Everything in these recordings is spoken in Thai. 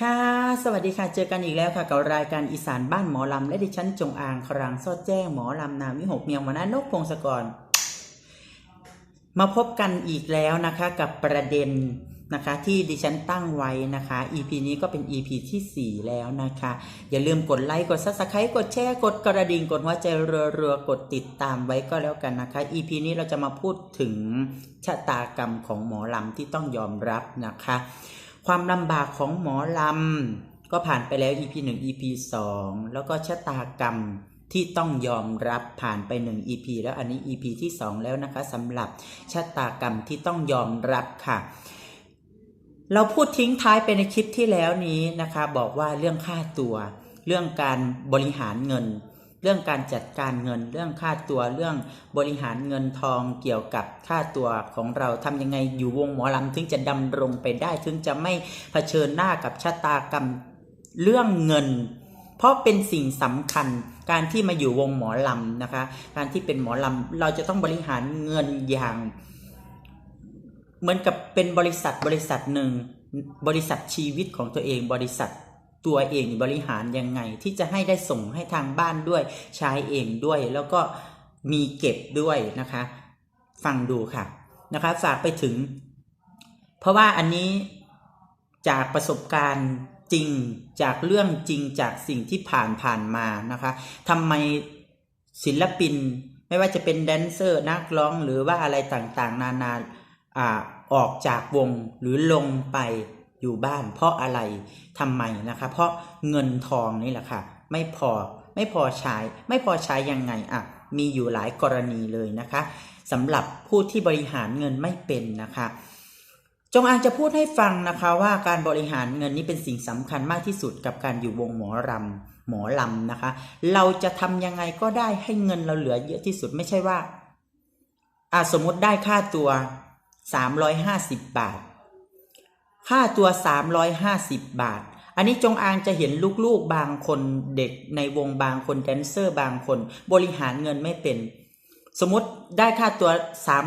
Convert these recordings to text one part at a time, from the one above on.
ค่ะ สวัสดีค่ะ เจอกันอีกแล้วค่ะ กับรายการอีสานบ้านหมอลำ และดิฉันจงอางครางซอดแจ้งหมอลำนามวิหกเมียงวรรณนกพงศกร มาพบกันอีกแล้วนะคะกับประเด็นนะคะที่ดิฉันตั้งไว้นะคะ EP นี้ก็เป็น EP ที่ 4 แล้วนะคะ อย่าลืมกดไลค์ กด Subscribe กดแชร์ กดกระดิ่ง กดหัวใจรัวๆกดติดตามไว้ก็แล้วกันนะคะ EP นี้เราจะมาพูดถึงชะตากรรมของหมอลำที่ต้องยอมรับนะคะ ความลำบากของหมอลำก็ผ่านไปแล้ว EP 1 EP 2 แล้วก็ชะตากรรมที่ต้องยอมรับผ่านไป 1 EP แล้วอันนี้ EP ที่ 2 แล้วนะคะสำหรับชะตากรรมที่ต้องยอมรับค่ะ เราพูดทิ้งท้ายไปในคลิปที่แล้วนี้นะคะ บอกว่าเรื่องค่าตัว เรื่องการบริหารเงิน เรื่องการจัดการเงิน เรื่องค่าตัวเรื่องบริหารเงินทองเกี่ยวกับค่าตัวของเราทำยังไงอยู่วงหมอลำถึงจะดำรงไปได้ ถึงจะไม่เผชิญหน้ากับชะตากรรมเรื่องเงิน เพราะเป็นสิ่งสำคัญการที่มาอยู่วงหมอลำนะคะ การที่เป็นหมอลำเราจะต้องบริหารเงินอย่าง เหมือนกับเป็นบริษัทบริษัทหนึ่งบริษัทชีวิตของตัวเองบริษัท ตัวเองบริหารยังไง ที่จะให้ได้ส่งให้ทางบ้านด้วยใช้เองด้วย แล้วก็มีเก็บด้วยนะคะ ฟังดูค่ะนะคะฝากไปถึง เพราะว่าอันนี้จากประสบการณ์จริงจากเรื่องจริงจากสิ่งที่ผ่านผ่านมานะคะทำไมศิลปินไม่ว่าจะเป็นแดนเซอร์นักร้องหรือว่าอะไรต่างๆ นานาอ่าออกจากวงหรือลงไป อยู่บ้าน เพราะอะไรทำไมนะคะ เพราะเงินทองนี่แหละค่ะ ไม่พอไม่พอใช้ ไม่พอใช้ยังไงอะมีอยู่หลายกรณีเลยนะคะสำหรับผู้ที่บริหารเงินไม่เป็นนะคะจงอางจะพูดให้ฟังนะคะว่าการบริหารเงินนี้เป็นสิ่งสำคัญมากที่สุดกับการอยู่วงหมอรำหมอลำนะคะ เราจะทำยังไงก็ได้ให้เงินเราเหลือเยอะที่สุดไม่ใช่ว่าอ่าสมมติได้ค่าตัว 350 บาท ค่าตัว 350 บาท อันนี้จงอางจะเห็นลูกๆบางคนเด็กในวงบางคนแดนเซอร์บางคน บริหารเงินไม่เป็น สมมติได้ค่าตัว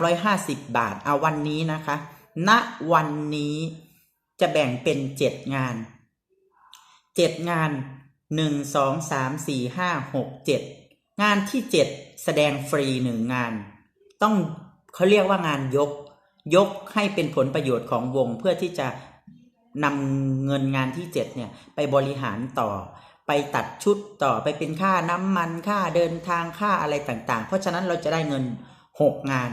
350 บาท เอาวันนี้นะคะ ณวันนี้จะแบ่งเป็นเจ็ดงานเจ็ดงานหนึ่งสองสามสี่ห้าหกเจ็ดงานที่เจ็ดแสดงฟรีหนึ่งงาน ต้องเขาเรียกว่างานยก ยกให้เป็นผลประโยชน์ของวงเพื่อที่จะนำเงินงานที่เจ็ดเนี่ยไปบริหารต่อ ไปตัดชุดต่อไปเป็นค่าน้ำมันค่าเดินทางค่าอะไรต่างๆ เพราะฉะนั้นเราจะได้เงินหกงาน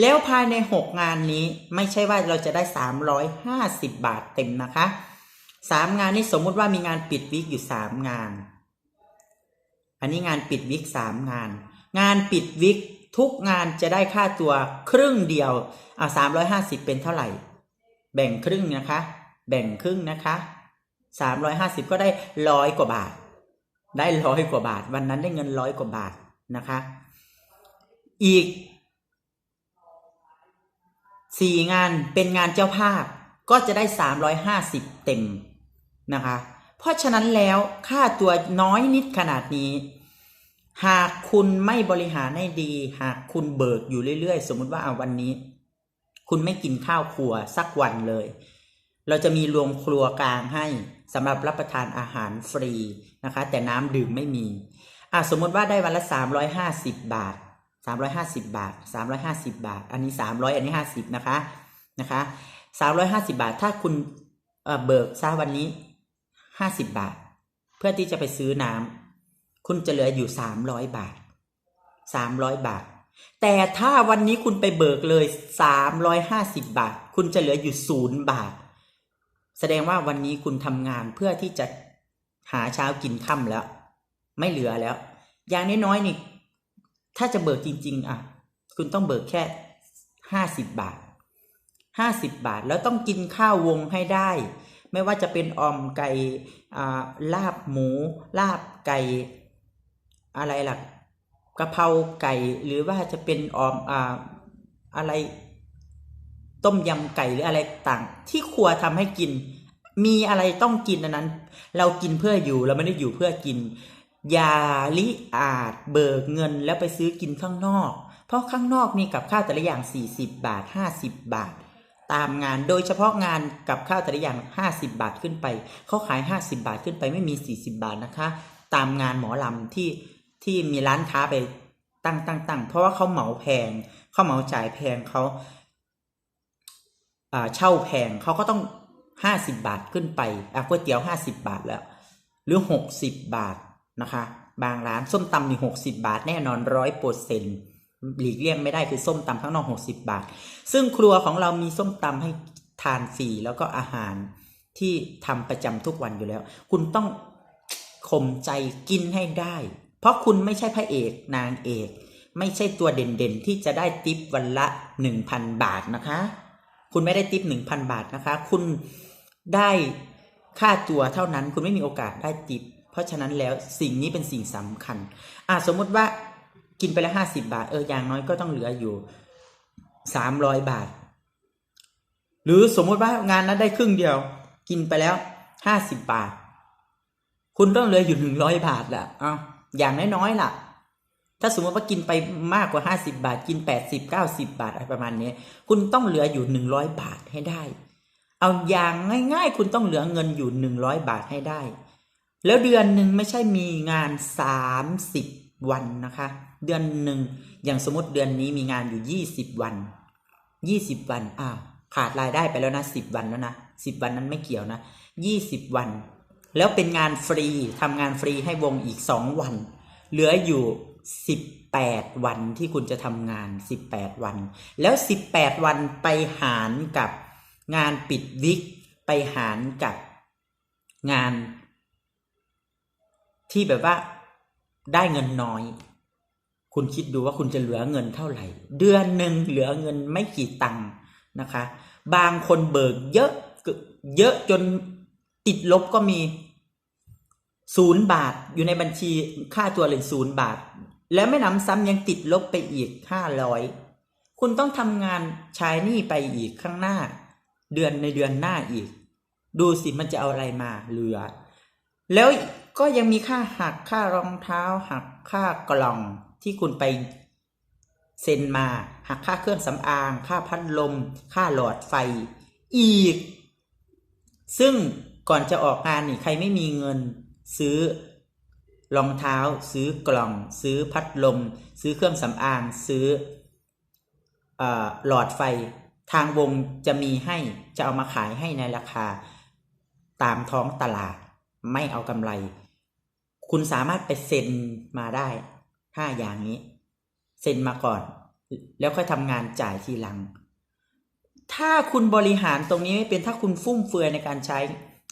แล้วภายใน 6 งานนี้ไม่ใช่ว่าเราจะได้ 350 บาทเต็มนะคะ 3 งานนี้สมมุติว่ามีงานปิดวิกอยู่ 3 งาน อันนี้งานปิดวิก3งาน งานปิดวิก ทุกงานจะได้ค่าตัวครึ่งเดียวอ่า350เป็นเท่าไหร่ แบ่งครึ่งนะคะ แบ่งครึ่งนะคะ350ก็ได้ร้อยกว่าบาท ได้ร้อยกว่าบาท วันนั้นได้เงินร้อยกว่าบาทนะคะ อีกสี่งานเป็นงานเจ้าภาพก็จะได้350เต็มนะคะ เพราะฉะนั้นแล้วค่าตัวน้อยนิดขนาดนี้ หากคุณไม่บริหารให้ดี หากคุณเบิกอยู่เรื่อยๆ สมมุติว่าเอาวันนี้ คุณไม่กินข้าวครัวสักวันเลย เราจะมีรวมครัวกลางให้สำหรับรับประทานอาหารฟรีนะคะ แต่น้ำดื่มไม่มีอะสมมติว่าได้วันละ350 บาท 350 บาท 350 บาท อันนี้ 300 อันนี้ 50 นะคะนะคะ350 บาท ถ้าคุณเเบิกซาวันนี้ 50 บาท เพื่อที่จะไปซื้อน้ำ คุณจะเหลืออยู่300บาท300บาท แต่ถ้าวันนี้คุณไปเบิกเลย350บบาท คุณจะเหลืออยู่0บาท แสดงว่าวันนี้คุณทำงานเพื่อที่จะหาเช้ากินค่ำแล้ว ไม่เหลือแล้ว อย่างน้อยๆนี่ ถ้าจะเบิกจริง ๆ อะ คุณต้องเบิกแค่ห้าสิบบาทห้าสิบบาท แล้วต้องกินข้าววงให้ได้ ไม่ว่าจะเป็นออมไก่ลาบหมู ลาบไก่ อะไรล่ะกะเพราไก่หรือว่าจะเป็นออมอ่าอะไร ต้มยำไก่หรืออะไรต่าง ที่ครัวทำให้กิน มีอะไรต้องกินอันนั้น เรากินเพื่ออยู่เราไม่ได้อยู่เพื่อกินอย่าลิอาจเบิกเงินแล้วไปซื้อกินข้างนอก เพราะข้างนอกมีกับข้าวแต่ละอย่าง 40 บาท 50 บาท ตามงานโดยเฉพาะงานกับข้าวแต่ละอย่าง 50 บาทขึ้นไปเขาขาย 50 บาทขึ้นไปไม่มี 40 บาทนะคะ ตามงานหมอลำที่ ที่มีร้านค้าไปตั้งตั้งตั้งเพราะว่าเขาเหมาแพงเขาเหมาจ่ายแพงเขาเช่าแพงเขาก็ต้อง50บาทขึ้นไปอะก๋วยเตี๋ยว50บาทแล้ว หรือ60บบาทนะคะ บางร้านส้มตำนี่60บาทแน่นอนร้อยเปอร์เซ็นต์หลีกเลี่ยงไม่ได้คือส้มตำข้างนอก60บาท ซึ่งครัวของเรามีส้มตำให้ทานฟรีแล้วก็อาหารที่ทำประจำทุกวันอยู่แล้ว คุณต้องข่มใจกินให้ได้ เพราะคุณไม่ใช่พระเอกนางเอก ไม่ใช่ตัวเด่นๆ ที่จะได้ติปวันละ 1,000 บาทนะคะ คุณไม่ได้ติป1,000 บาทนะคะ คุณได้ค่าตัวเท่านั้น คุณไม่มีโอกาสได้ติป เพราะฉะนั้นแล้วสิ่งนี้เป็นสิ่งสำคัญอะสมมุติว่ากินไปแล้วห้าสิบาท เอออย่างน้อยก็ต้องเหลืออยู่สามร้อยบาท หรือสมมุติว่างานนั้นได้ครึ่งเดียว กินไปแล้วห้าสิบบาท คุณต้องเหลืออยู่หนึ่งร้อยบาทละอะ อย่างน้อยๆล่ะ ถ้าสมมติว่ากินไปมากกว่าห้าสิบาท กินแปดสิบเก้าสิบาทอะไรประมาณนี้คุณต้องเหลืออยู่หนึ่งร้อยบาทให้ได้ เอาอย่างง่าย ๆ คุณต้องเหลือเงินอยู่หนึ่งร้อยบาทให้ได้ แล้วเดือนหนึ่งไม่ใช่มีงานสามสิบวันนะคะ เดือนหนึ่งอย่างสมมติเดือนนี้มีงานอยู่ยี่สิบวันยี่สิบวันอ่าขาดรายได้ไปแล้วนะสิบวันแล้วนะสิบวันนั้นไม่เกี่ยวนะยี่สิบวัน แล้วเป็นงานฟรีทำงานฟรีให้วงอีกสองวัน เหลืออยู่สิบแปดวันที่คุณจะทำงานสิบแปดวัน แล้วสิบแปดวันไปหารกับงานปิดวิก ไปหารกับงาน ที่แบบว่าได้เงินน้อย คุณคิดดูว่าคุณจะเหลือเงินเท่าไหร่ เดือนหนึ่งเหลือเงินไม่กี่ตังค์นะคะ บางคนเบิกเยอะเยอะจน ติดลบก็มีศูนย์บาทอยู่ในบัญชีค่าตัวเลยศูนย์บาท แล้วไม่นำซ้ำยังติดลบไปอีกห้าร้อยคุณต้องทำงานใช้หนี้ไปอีกข้างหน้า เดือนในเดือนหน้าอีก ดูสิมันจะเอาอะไรมาเหลือ แล้วก็ยังมีค่าหักค่ารองเท้า หักค่ากล่องที่คุณไปเซ็นมา หักค่าเครื่องสำอาง ค่าพัดลม ค่าหลอดไฟอีก ซึ่ง ก่อนจะออกงานนี่ใครไม่มีเงิน ซื้อรองเท้า ซื้อกล่อง ซื้อพัดลม ซื้อเครื่องสำอาง ซื้อออหลอดไฟ ทางวงจะมีให้จะเอามาขายให้ในราคา ตามท้องตลาดไม่เอากำไร คุณสามารถไปเซ็นมาได้ห้าอย่างนี้ เซ็นมาก่อน แล้วค่อยทำงานจ่ายทีหลัง ถ้าคุณบริหารตรงนี้ไม่เป็นถ้าคุณฟุ่มเฟือยในการใช้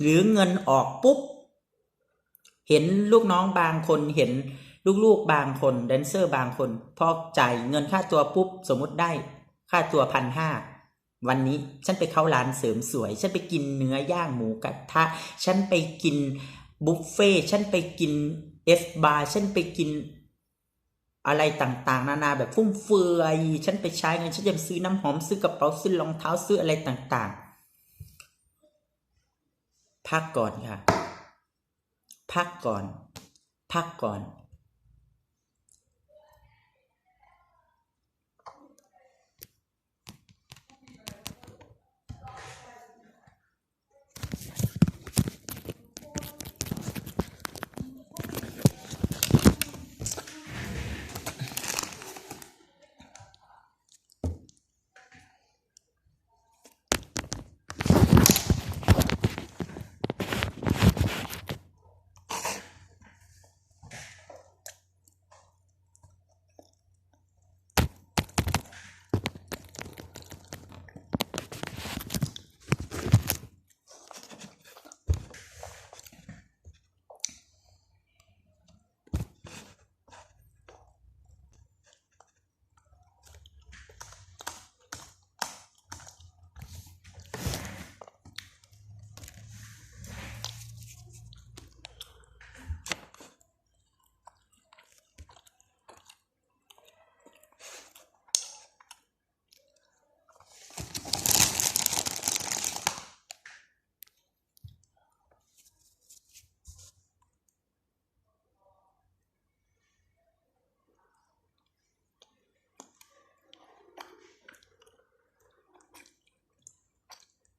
หรือเงินออกปุ๊บ เห็นลูกน้องบางคนเห็นลูกๆบางคนแดนเซอร์บางคน พอจ่ายเงินค่าตัวปุ๊บ สมมติได้ค่าตัวพันห้าวันนี้ฉันไปเข้าร้านเสริมสวย ฉันไปกินเนื้อย่างหมูกระทะ ฉันไปกินบุฟเฟ่ฉันไปกินเอฟบาร์ฉันไปกินอะไรต่างๆ นานาแบบฟุ่มเฟือย ฉันไปใช้เงิน ฉันจะซื้อน้ำหอมซื้อกระเป๋าซื้อรองเท้าซื้ออะไรต่างๆ พักก่อนค่ะ พักก่อน พักก่อน